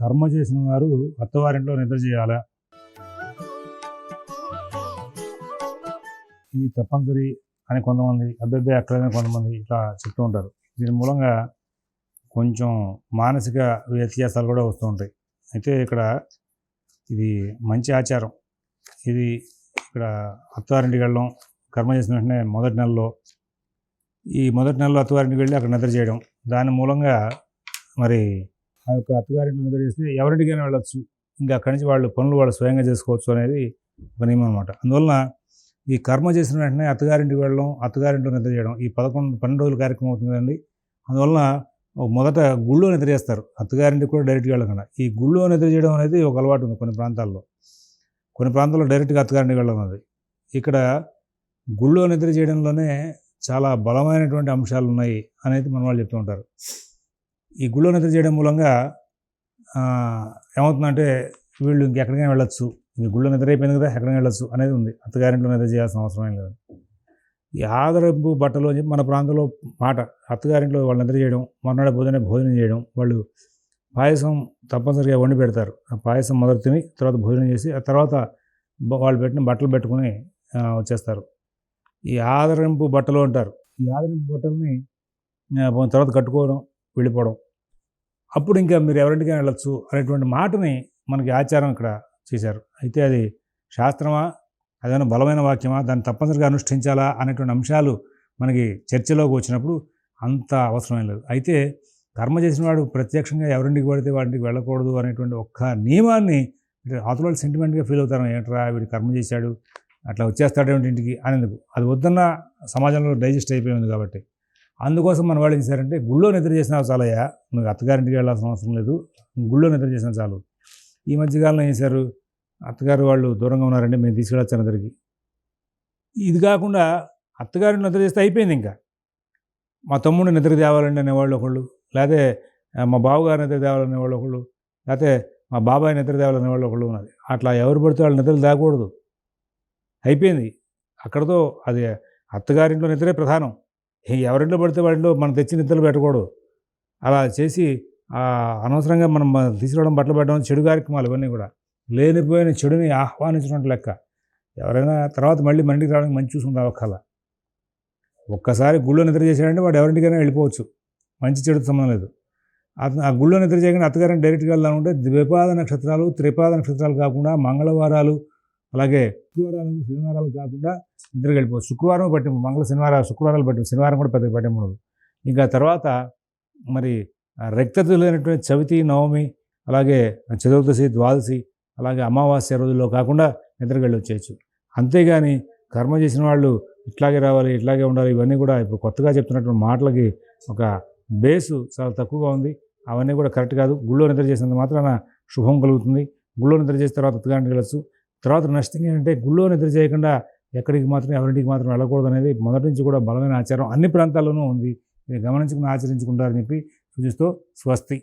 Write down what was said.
కర్మ చేసిన వారు అత్తవారింట్లో నిద్ర చేయాలా? ఇది తప్పనిసరి అని కొంతమంది అబ్బాయి అక్కడనే కొంతమంది ఇట్లా చెప్తూ ఉంటారు. దీని మూలంగా కొంచెం మానసిక వ్యత్యాసాలు కూడా వస్తూ ఉంటాయి. అయితే ఇక్కడ ఇది మంచి ఆచారం. ఇది ఇక్కడ అత్తవారింటికి వెళ్ళడం కర్మ చేసిన వెంటనే మొదటి నెలలో ఈ మొదటి నెలలో అత్తవారింటికి వెళ్ళి అక్కడ నిద్ర చేయడం దాని మూలంగా మరి ఆ యొక్క అత్తగారింటి నిద్ర చేస్తే ఎవరింటికైనా వెళ్ళొచ్చు. ఇంకా అక్కడి నుంచి వాళ్ళు పనులు వాళ్ళు స్వయంగా చేసుకోవచ్చు అనేది ఒక నియమం అనమాట అందువలన ఈ కర్మ చేసిన వెంటనే అత్తగారింటికి వెళ్ళడం అత్తగారింట్లో నిద్ర చేయడం ఈ పదకొండు పన్నెండు రోజుల కార్యక్రమం అవుతుందండి అందువలన మొదట గుళ్ళో నిద్ర చేస్తారు. అత్తగారింటికి కూడా డైరెక్ట్గా వెళ్ళకుండా. ఈ గుళ్ళో నిద్ర చేయడం అనేది ఒక అలవాటు ఉంది కొన్ని ప్రాంతాల్లో. కొన్ని ప్రాంతాల్లో డైరెక్ట్గా అత్తగారింటికి వెళ్ళడం అనేది ఇక్కడ గుళ్ళో నిద్ర చేయడంలోనే చాలా బలమైనటువంటి అంశాలు ఉన్నాయి అనేది మన వాళ్ళు చెప్తూ ఉంటారు. ఈ గుళ్ళో నిద్ర చేయడం మూలంగా ఏమవుతుందంటే వీళ్ళు ఇంకెక్కడికైనా వెళ్ళొచ్చు. ఇంక గుళ్ళో నిద్ర అయిపోయింది కదా ఎక్కడికైనా వెళ్ళొచ్చు అనేది ఉంది. అత్తగారింట్లో నిద్ర చేయాల్సిన అవసరం ఏం లేదు. ఈ ఆదరింపు బట్టలు అని చెప్పి మన ప్రాంతంలో మాట అత్తగారింట్లో వాళ్ళు నిద్ర చేయడం మర్నాడు పొద్దునే భోజనం చేయడం వాళ్ళు పాయసం తప్పనిసరిగా వండి పెడతారు. ఆ పాయసం మొదలు తిని తర్వాత భోజనం చేసి ఆ తర్వాత వాళ్ళు పెట్టిన బట్టలు పెట్టుకుని వచ్చేస్తారు. ఈ ఆదరింపు బట్టలు అంటారు. ఈ ఆదరింపు బట్టల్ని తర్వాత కట్టుకోవడం వెళ్ళిపోవడం అప్పుడు ఇంకా మీరు ఎవరింటికైనా వెళ్ళొచ్చు అనేటువంటి మాటని మనకి ఆచారం ఇక్కడ చేశారు. అయితే అది శాస్త్రమా? అదేమైనా బలమైన వాక్యమా? దాన్ని తప్పనిసరిగా అనుష్ఠించాలా? అనేటువంటి అంశాలు మనకి చర్చలోకి వచ్చినప్పుడు అంత అవసరం లేదు. అయితే కర్మ చేసిన వాడు ప్రత్యక్షంగా ఎవరింటికి పడితే వాడింటికి వెళ్ళకూడదు అనేటువంటి ఒక్క నియమాన్ని అవతల సెంటిమెంట్గా ఫీల్ అవుతారు. ఏంట్రా వీడు కర్మ చేశాడు అట్లా వచ్చేస్తాడేమిటి ఇంటికి అనేందుకు. అది వద్దన్న సమాజంలో డైజెస్ట్ అయిపోయింది కాబట్టి. అందుకోసం మన వాళ్ళు ఏం చేశారంటే గుళ్ళో నిద్ర చేసినా చాలయ్యా నువ్వు అత్తగారింటికి వెళ్ళాల్సిన అవసరం లేదు గుళ్ళో నిద్ర చేసినా చాలు. ఈ మధ్యకాలంలో ఏం చేశారు? అత్తగారు వాళ్ళు దూరంగా ఉన్నారంటే మేము తీసుకెళ్ళొచ్చాను అందరికి. ఇది కాకుండా అత్తగారిని నిద్ర చేస్తే అయిపోయింది ఇంకా. మా తమ్ముడిని నిద్ర తేవాలండి అనేవాళ్ళు ఒకళ్ళు లేకపోతే మా బావగారు నిద్ర తేవాలనే వాళ్ళు ఒకళ్ళు లేకపోతే మా బాబాయ్ నిద్ర తేవాలనే వాళ్ళు ఒకళ్ళు ఉన్నది అట్లా ఎవరు పడితే వాళ్ళు నిద్రలు తేకూడదు. అయిపోయింది. అక్కడతో అది అత్తగారింట్లో నిద్రే ప్రధానం. ఎవరింట్లో పడితే వాటిలో మనం తెచ్చి నిద్రలు పెట్టకూడదు. అలా చేసి అనవసరంగా మనం తీసుకురావడం బట్టలు పెట్టడం చెడు కార్యక్రమాలు ఇవన్నీ కూడా. లేనిపోయిన చెడుని ఆహ్వానించినట్టు లెక్క. ఎవరైనా తర్వాత మళ్ళీ మన రావడానికి మంచి చూసుకుని రావక్కల ఒక్కసారి గుళ్ళో నిద్ర చేశాడంటే వాడు ఎవరింటికైనా వెళ్ళిపోవచ్చు. మంచి చెడుతో సంబంధం లేదు. అతను ఆ గుళ్ళో నిద్ర చేయకుండా అత్తగారిని డైరెక్ట్గా వెళ్దామంటే ద్విపాద నక్షత్రాలు త్రిపాద నక్షత్రాలు కాకుండా మంగళవారాలు అలాగే శుక్రవారాలు శనివారాలు కాకుండా నిద్రకి వెళ్ళిపోవచ్చు శుక్రవారం పట్టింపు మంగళ శనివారాలు శుక్రవారాలు పట్టింపు శనివారం కూడా పెద్ద పట్టింపు ఉండదు ఇంకా తర్వాత మరి ఆ రక్తతులైనటువంటి చవితి నవమి అలాగే చతుర్దశి ద్వాదశి అలాగే అమావాస్య రోజుల్లో కాకుండా నిద్రకి వెళ్ళి వచ్చేయచ్చు. అంతేగాని కర్మ చేసిన వాళ్ళు ఇట్లాగే రావాలి ఇట్లాగే ఉండాలి ఇవన్నీ కూడా ఇప్పుడు కొత్తగా చెప్తున్నటువంటి మాటలకి ఒక బేసు చాలా తక్కువగా ఉంది. అవన్నీ కూడా కరెక్ట్ కాదు. గుళ్ళో నిద్ర చేసినంత మాత్రాన శుభం కలుగుతుంది. గుళ్ళో నిద్ర చేసిన తర్వాత ఉత్తగానికి వెళ్ళచ్చు తర్వాత నష్టం ఏంటంటే గుళ్ళో నిద్ర చేయకుండా ఎక్కడికి మాత్రం ఎవరింటికి మాత్రం వెళ్ళకూడదు అనేది మొదటి నుంచి కూడా బలమైన ఆచారం. అన్ని ప్రాంతాల్లోనూ ఉంది. గమనించుకుని ఆచరించుకుంటారని చెప్పి సూచిస్తూ స్వస్తి.